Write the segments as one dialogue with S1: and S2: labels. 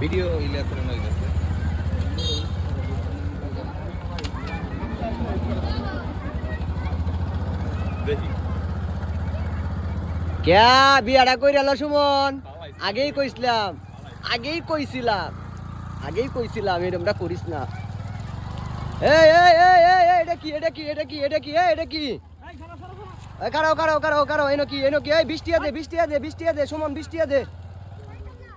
S1: Video ইলে করে
S2: ক্যা বিয়াটা কইরা লো সুমন আগেই কইছিলাম আগেই কইছিলাম আগেই কইছিলাম এরমটা করিস না এই এই এই এই এই, এটা কি এটা কি এটা কি এটা কি এটা কি এই, কারাও কারাও কারাও কারাও এনো কি এনো কি এই বৃষ্টি দে বৃষ্টি দে বৃষ্টি দে সুমন বৃষ্টি দে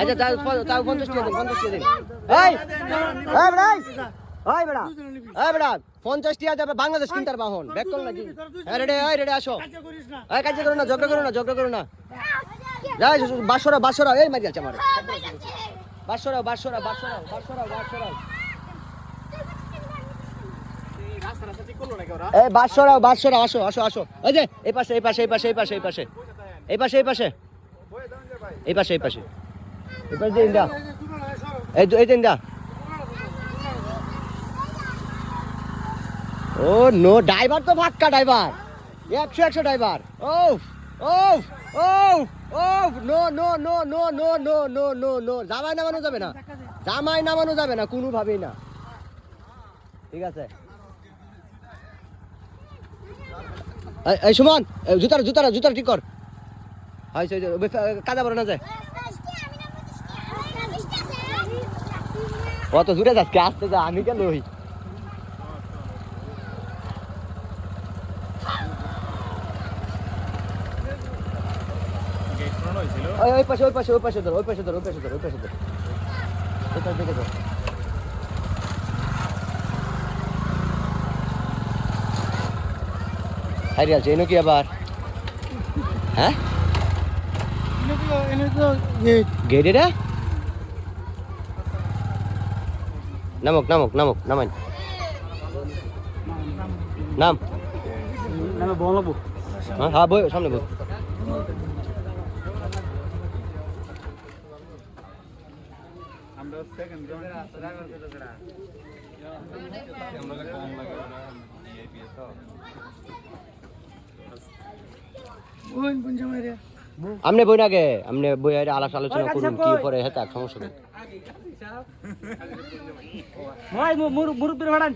S2: আচ্ছা তাও তাও পঞ্চাশ টিয়া দিন, পঞ্চাশ দিন। এই এই এই। এই পঞ্চাশ বাংলাদেশ কিনতার বাহন। ব্যাক কর নাকি? রেডে, এই রেডে, আসো। এই কাজ করো না, ঝগড়া করো না, ঝগড়া করো না। যাই বাসরা বাসরা এই মারি আছে আমার। বাসরা বাসরা বাসরা বাসরা বাসরা আসো আসো আসো। এই এই পাশে এই পাশে এই পাশে এই পাশে এই পাশে এই পাশে এই পাশে এই পাশে এই পাশে। দিন দা ও নো ড্রাইভার তো ফাক্কা ড্রাইভার একশো একশো driver oh oh oh oh no no no no no no no no no জামাই নামানো যাবে না। জামাই নামানো যাবে না কোনোভাবেই না। ঠিক আছে। এই- সুমন জুতার জুতার জুতার ঠিক কর? হয় যে, কাদা বড় না যায় অত দূরে যাচ্ছে আসতে যা আমি কেন ওই ওই পাশে ওই পাশে ওই পাশে ধর ওই পাশে ধর ওই পাশে ধর ওই পাশে ধর। ওই পাশে দেখে ধর। এনো কি আবার? হ্যাঁ? গেট নামক নামক নামক নামাই। নাম। হ্যাঁ, হ্যাঁ বই সামনে বই। আমনে বই না গে আমনে বই আলাপ আলোচনা করুন কি পরে হ্যাঁ সমস্যা নেই।
S3: মুরব্বীর ভাড়ান